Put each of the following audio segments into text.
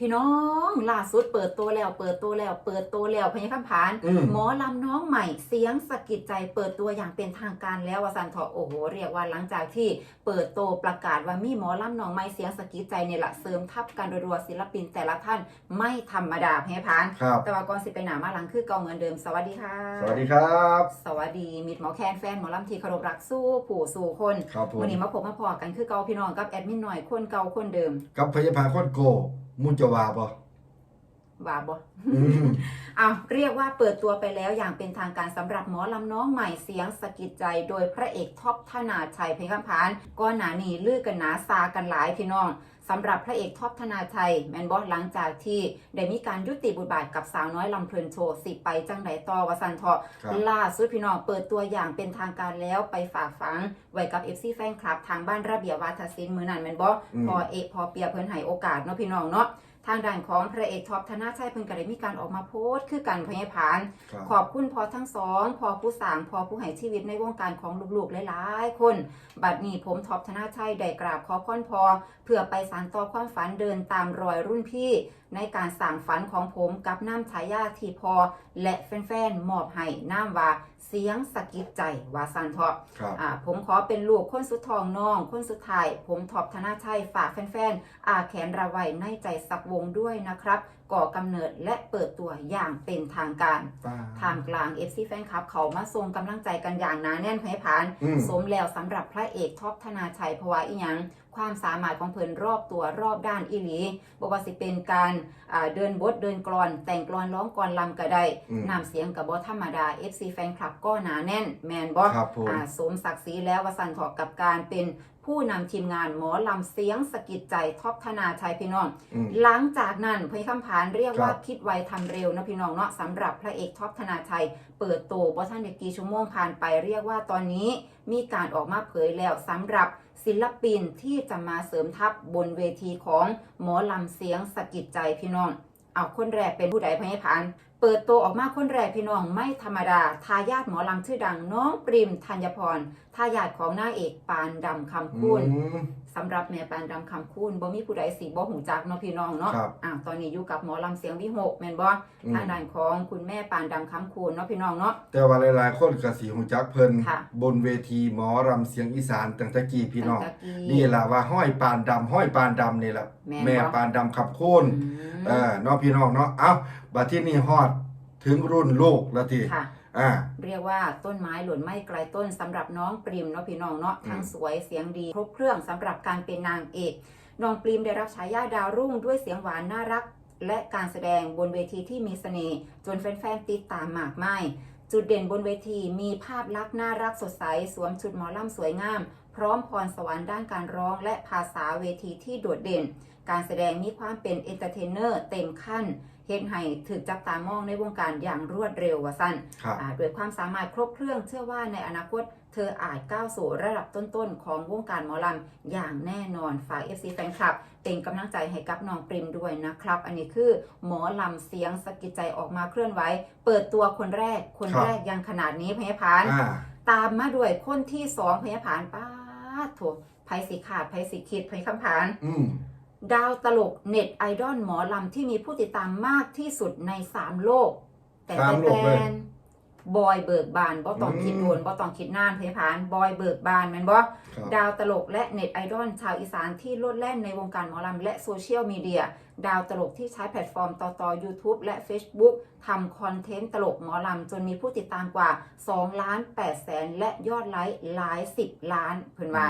พี่น้องล่าสุดเปิดตัวแล้วเปิดตัวแล้ว เปิดตัวแล้วพญาคำผานอืมหมอลำน้องใหม่เสียงสะกิดใจเปิดตัวอย่างเป็นทางการแล้ววสันเถาะโอ้โหเรียกว่าหลังจากที่เปิดตัวประกาศว่ามีหมอลำน้องใหม่เสียงสะกิดใจเนี่ยละเสริมทับการรัวๆศิลปินแต่ละท่านไม่ธรรมดาพญาพานครับแต่ว่าก่อนสิไปหนามาหลังคือเก่าเหมือนเดิมสวัสดีค่ะ สวัสดีครับ สวัสดีมิตรหมอแคนแฟนหมอลำที่เคารพรักสู้ผู้สู่คนครับผมวันนี้มาพบมาพอกันคือเก่าพี่น้องกับแอดมินหน่อยคนเก่าคนเดิมกับพยาพาโคตรโก มุนจะวาบ่ว่าบ่อืม เอาเรียกว่าเปิดตัวไปแล้วอย่างเป็นทางการสำหรับหมอลำน้องใหม่เสียงสะกิดใจ โดยพระเอกท็อปธนาชัยเพชรคำพานก็หนาหนีลือกันหนาซากันหลายพี่น้อง สำหรับพระเอกท็อปธนาชัยแมนบอสหลังจากที่ได้มีการยุติบทบาทกับสาวน้อยลำเพลินโชว์สิไปจังไดต่อวสันเถาะครับล่าสุดพี่น้องเปิดตัวอย่างเป็นทางการแล้วไปฝากฝังไว้กับ FC แฟนคลับทางบ้านระเบียบวาทศิลป์มือนันแมนบออืมพอเอกพอเปียเพิ่นให้โอกาสเนาะพี่น้องเนาะ ทางด้านของพระเอกท็อปธนาชัยเพิ่นก็ได้มีการออกมาโพสต์คือกันพยาพาน ครับ ขอบคุณพอทั้งสอง พอผู้สร้างพอผู้ให้ชีวิตในวงการของลูกๆหลายๆคน บัดนี้ผมท็อปธนาชัยได้กราบขอพรพอ เพื่อไปสานต่อความฝันเดินตามรอยรุ่นพี่ ในการสั่งฝันของผมกับน้ำฉายาที่พอ และแฟนๆมอบให้น้ำว่า เสียงสะกิดใจว่าสันเถาะครับ อ่าผมขอเป็นลูกคนสุดทองน้อง คนสุดท้าย ผมท็อปธนาชัยฝากแฟนๆอาแขนระไว้ในใจสักวงด้วยนะครับ ก่อกำเนิดและเปิดตัวอย่างเป็นทางการป้าทางกลาง FC แฟนคลับ เขามาส่งกำลังใจกันอย่างหนาแน่นให้ผ่าน อืม สมแล้วสำหรับพระเอกท็อปธนาชัยเพราะว่าอีหยัง ความสามารถของเพิ่นรอบตัวรอบด้านอีหลีบอกว่าสิเป็นการอ่าเดินบทเดินกลอน แต่งกลอนร้องกลอนลำก็ได้อืม นำเสียงกับบอธรรมดา FC แฟนคลับก็หนาแน่นแมนบอครับผม อ่าสมศักดิ์ศรีแล้ววสันทอกกับการเป็นผู้นำทีมงานหมอลำเสียงสะกิดใจท็อปธนาชัยพี่น้อง อืม หลังจากนั้นพยคำผานเรียกว่าครับ คิดไวทำเร็วนะพี่น้องเนาะสำหรับพระเอกท็อปธนาชัย เปิดตัวบอท่านเด็กกี่ชั่วโมงผ่านไปเรียกว่าตอนนี้มีการออกมาเผยแล้วสำหรับศิลปินที่จะมาเสริมทัพบนเวทีของหมอลำเสียงสกิดใจพี่น้อง เอาคนแรกเป็นผู้ใดพยาผานเปิดตัวออกมาคนแรกพี่น้องไม่ธรรมดา ทายาทหมอลำชื่อดังน้องปริมธัญพร ทายาทของนางเอกปานดำคำพูน สำหรับแม่ปานดำคำคูณบ่มีผู้ใดสิบ่หูจักเนาะพี่น้องเนาะครับอ่าตอนนี้อยู่กับหมอลำเสียงวิหกแม่นบ่อืม ทางด้านของคุณแม่ปานดำคำคูณเนาะพี่น้องเนาะ แต่ว่าหลายๆ คนก็สิฮู้จักเพิ่นค่ะ บนเวทีหมอรำเสียงอีสานตั้งแต่กี้พี่น้อง ตั้งแต่กี้ นี่ล่ะว่าห้อยปานดำห้อยปานดำนี่ล่ะแม่นแม่บ่ปานดำขับโค่นอืมเออเนาะพี่น้องเนาะเอ้าบัดที่นี่ฮอดถึงรุ่นลูกแล้วทีค่ะ อ่าเรียกว่าต้นไม้หล่นไม่ไกลต้นสำหรับน้องปริมเนาะพี่น้องเนาะอืมทั้งสวยเสียงดีครบเครื่องสำหรับการเป็นนางเอกน้องปริมได้รับฉายาดาวรุ่งด้วยเสียงหวานน่ารัก และการแสดงบนเวทีที่มีเสน่ห์จนแฟนๆติดตามมากมายจุดเด่นบนเวทีมีภาพลักษณ์น่ารักสดใส สวมชุดหมอลำสวยงาม พร้อมพรสวรรค์ด้านการร้องและภาษาเวทีที่โดดเด่น การแสดงมีความเป็นเอนเตอร์เทนเนอร์เต็มขั้นเฮ็ดให้ถึกจับตามองในวงการอย่างรวดเร็วว่าสั้นครับอ่าด้วยความสามารถครบเครื่องเชื่อว่าในอนาคต เธออาจก้าวสู่ระดับต้นๆ ของวงการหมอลำอย่างแน่นอนฝาก FC แฟนคลับ เป็นกำลังใจให้กับน้องปริมด้วยนะครับ อันนี้คือหมอลำเสียงสะกิดใจออกมาเคลื่อนไหวเปิดตัวคนแรกคนครับแรกยังขนาดนี้พยาพานอ่าตามมาด้วยคนที่สองพยาพานป้าดโถไพสิขาดไพสิคิดไพคำผานอืม ดาวตลกเน็ตไอดอลหมอลำที่มีผู้ติดตามมากที่สุดใน3โลก แต่สามโลกเลยแฟนบอยเบิกบานบ่ต้องอืมคิดโดนบ่ต้องคิดนานเพพานบอยเบิกบานแม่นบ่ครับ ดาวตลกและเน็ตไอดอลชาวอีสานที่โลดแล่นในวงการหมอลำและโซเชียลมีเดีย ดาวตลกที่ใช้แพลตฟอร์มต่อต่อ YouTube และ Facebook ทำคอนเทนต์ตลกหมอลำจนมีผู้ติดตามกว่า2ล้าน8แสนและยอดไลค์หลาย 10 ล้านเพิ่นว่า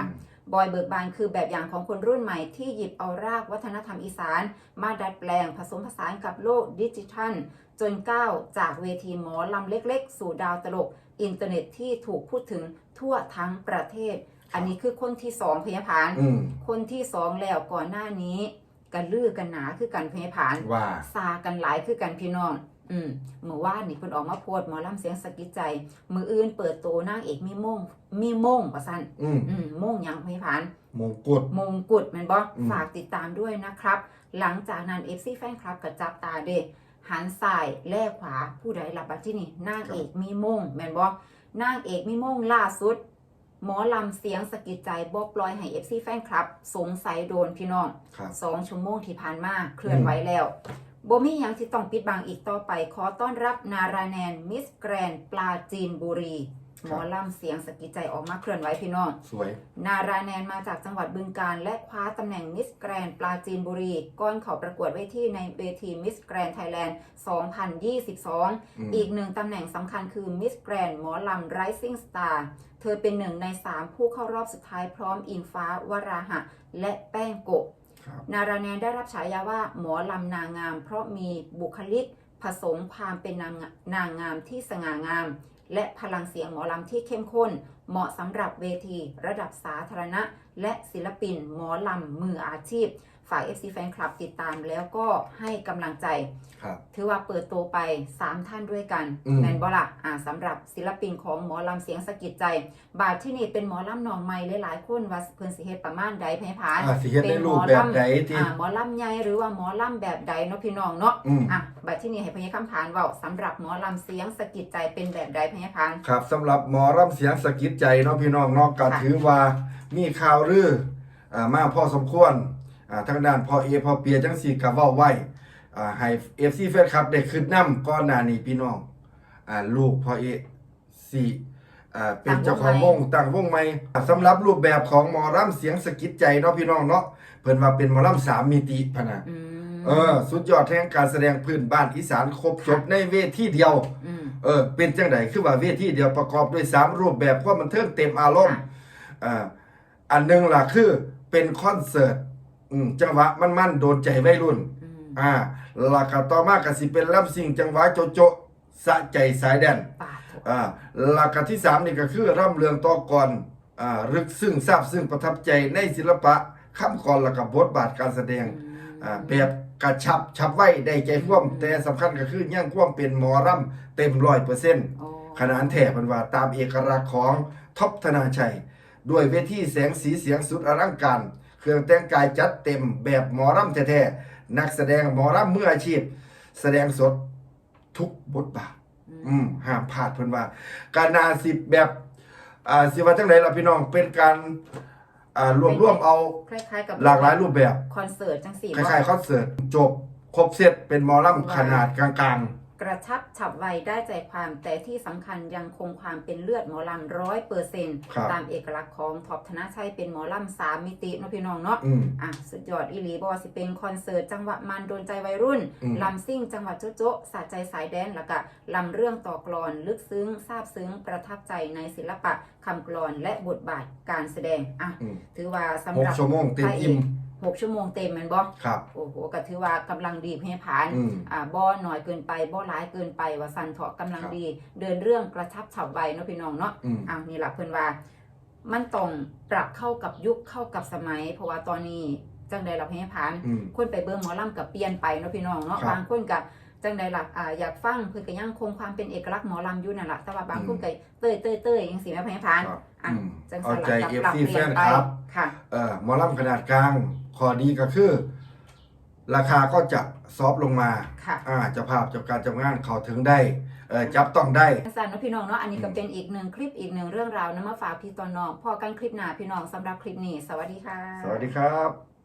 บอยเบิกบานคือแบบอย่างของคนรุ่นใหม่ที่หยิบเอารากวัฒนธรรมอีสาน มาดัดแปลงผสมผสานกับโลกดิจิทัล จนก้าวจากเวทีหมอลำเล็กๆ สู่ดาวตลก อินเทอร์เน็ตที่ถูกพูดถึงทั่วทั้งประเทศ อันนี้คือคนที่สองพยาพานอืมคนที่สองแล้วก่อนหน้านี้กันลือกันหนาคือกันพยาพานว่าซากันหลายคือกันพี่น้อง อืมเมื่อวานนี่เพิ่นออกมาโพสต์หมอลำเสียงสะกิดใจ มืออื่นเปิดโตนางเอกมีม่งมีม่งว่าซั่นอืมอืมม่งหยังพยาพาน มงกุฎ มงกุฎแมนบออืม ฝากติดตามด้วยนะครับ หลังจากนั้นเอฟซีแฟนคลับกับจับตาเดหันซ้ายแล่ขวาผู้ใดรับบัตรที่นี่นางเอกมีมงแมนบอนางเอกมีมงล่าสุด หมอลำเสียงสะกิดใจบอบปลอยให้ FC แฟนคลับ สงสัยโดนพี่น้องครับ สองชั่วโมงที่ผ่านมาเคลื่อนไหวแล้ว บ่มีหยังที่ต้องปิดบังอีกต่อไป ขอต้อนรับนาราแนน มิสแกรนปลาจีนบุรี หมอลำเสียงสะกิดใจออกมาเคลื่อนไหวพี่น้อง สวย นาราแนนมาจากจังหวัดบึงกาฬและคว้าตำแหน่งมิสแกรนปลาจีนบุรี ก้อนเขาประกวดเวทีในเวทีมิสแกรนไทยแลนด์ 2022อืมอีกหนึ่งตำแหน่งสำคัญคือมิสแกรนหมอลำ Rising Star เธอเป็นหนึ่งใน 3 ผู้เข้ารอบสุดท้ายพร้อมอิงฟ้าวราหะ และแป้งโกะครับ นาราแนนได้รับฉายาว่าหมอลำนางงาม เพราะมีบุคลิกผสมความเป็นนางนางงามที่สง่างาม และพลังเสียงหมอลำที่เข้มข้น เหมาะสำหรับเวที ระดับสาธารณะ และศิลปินหมอลำมืออาชีพ ฝ่าย FC Fan Club ติดตามแล้วก็ให้กำลังใจ ครับ ถือว่าเปิดตัวไป 3 ท่านด้วยกันอืม แมนบละอ่าสำหรับศิลปินของหมอลำเสียงสะกิดใจ บาทที่นี่เป็นหมอลำหนองไม้หลายๆคนว่าเพิ่นสิเฮ็ดประมาณใดไผผาน อ่าสิเฮ็ดในรูปแบบใดที่อ่าหมอลำใหญ่หรือว่าหมอลำแบบใดเนาะพี่น้องเนาะอืม อะบาทที่นี่ให้พญาคำผานเว้าสำหรับหมอลำเสียงสะกิดใจเป็นแบบใดพญาผาน ครับสำหรับหมอรับเสียงสะกิดใจเนาะพี่น้องเนาะก็ค่ะถือว่ามีข่าวลืออ่ามาพอสมควรอ่า ทางด้านพอเอพอเปียจังสี่ก็เว้าไว้อ่าให้ FC แฟนคลับได้ขึ้นนำก่อนหน้านี้พี่น้องอ่าลูกพอเอสิอ่าเป็นเจ้าของวงตั้งวงใหม่อ่าสำหรับรูปแบบของหมอรำเสียงสะกิดใจเนาะพี่น้องเนาะเพิ่นว่าเป็นหมอรำสามมิติพะนะอืมเออ สุดยอดแห่งการแสดงพื้นบ้านอีสานครบจบในเวทีเดียวอืมเออเป็นจังไดคือว่าเวทีเดียวประกอบด้วย3รูปแบบความบันเทิงเต็มอารมณ์ค่ะอ่าอันหนึงล่ะคือเป็นคอนเสิร์ต อืมจังหวะมันๆโดนใจวัยรุ่นอืมอ่าแล้วก็ต่อมาก็สิเป็นลำซิ่งจังหวะโจโจสะใจสายแดนปาดโถอ่าแล้วก็ที่สามนี่ก็คือร่ำเรืองต่อกรอ่ารึกซึ้งซาบซึ้งประทับใจในศิลปะคำกรแล้วก็บทบาทการแสดงอ่าแบบกระชับฉับไว้ได้ใจความแต่สำคัญก็คือยังความเป็นหมอรำเต็มร้อยเปอร์เซ็นต์โอ้ขนานแถบมันว่าตามเอกลักษณ์ของท็อปธนาชัย ด้วยเวทีแสงสีเสียงสุดอลังการ เครื่องแต่งกายจัดเต็มแบบหมอรำแท้ๆนักแสดงหมอรำมืออาชีพ แสดงสดทุกบทบาท อืมห้ามพลาดเพิ่นว่า การนาสิบแบบอ่าสิว่าจังไดล่ะพี่น้องเป็นการอ่ารวบรวมเอาคล้ายๆกับหลากหลายรูปแบบคอนเสิร์ตจังสี่คล้ายๆคอนเสิร์ตจบครบเซตเป็นหมอลำขนาดกลาง กระชับฉับไวได้ใจความแต่ที่สำคัญยังคงความเป็นเลือดหมอลำร้อยเปอร์เซ็นต์ครับตามเอกลักษณ์ของท็อปธนชัยเป็นหมอลำสามมิติเนาะพี่น้องเนาะๆอืมอะสุดยอดอีหลีบอสิเป็นคอนเสิร์ตจังหวะมันโดนใจวัยรุ่นอืมลำซิ่งจังหวะโจ๊ะโจ๊ะสะใจสายแดนแล้วก็ลำเรื่องต่อกลอนลึกซึ้งซาบซึ้งประทับใจในศิลปะคำกลอนและบทบาทการแสดงอะอืมถือว่าสำหหกรับชั่วโมงเต็มอิ่ม หกชั่วโมงเต็มแมันบ่ครับ โอ้โหก็ถือว่ากำลังดีเพียผานอืม อ่าบ่หน่อยเกินไปบ่ร้ายเกินไปว่าสันเถาะกำลังครับ ดี เดินเรื่องกระชับฉับไวเนาะพี่น้องเนาะ อืม อ้าวนี่ล่ะเพิ่นว่า มันต้องปรับเข้ากับยุคเข้ากับสมัย เพราะว่าตอนนี้จังใดล่ะเพียผาน อืม คนไปเบิ่งหมอลำกับเปลี่ยนไปเนาะพี่น้องเนาะครับบางคนก็ จังใดล่ะอ่าอยากฟังเพิ่นก็ยังคงความเป็นเอกลักษณ์หมอลำอยู่นั่นล่ะแต่ว่าบางคนก็เต้ยเต้ยเต้ยจังซี่แม่เพียผานครับอะอืมจังเอาสลับใจกับเอฟปรับซีเปแฟลี่ยนนไปครับ ค่ะ เอ่อหมอลำขนาดกลางข้อดีก็คือ ราคาก็จะซอฟต์ลงมาค่ะ อ่าเจ้าภาพเจ้าการเจ้างานเข้าถึงได้เอ่อจับต้องได้สั้นๆเนาะพี่น้องเนาะอันนี้ก็อืมเป็นอีกหนึ่งคลิปอีกหนึ่งเรื่องราวนะมาฝากพี่ตอนน้องพอกันคลิปหน้าพี่น้องสำหรับคลิปนี้ สวัสดีค่ะ สวัสดีครับ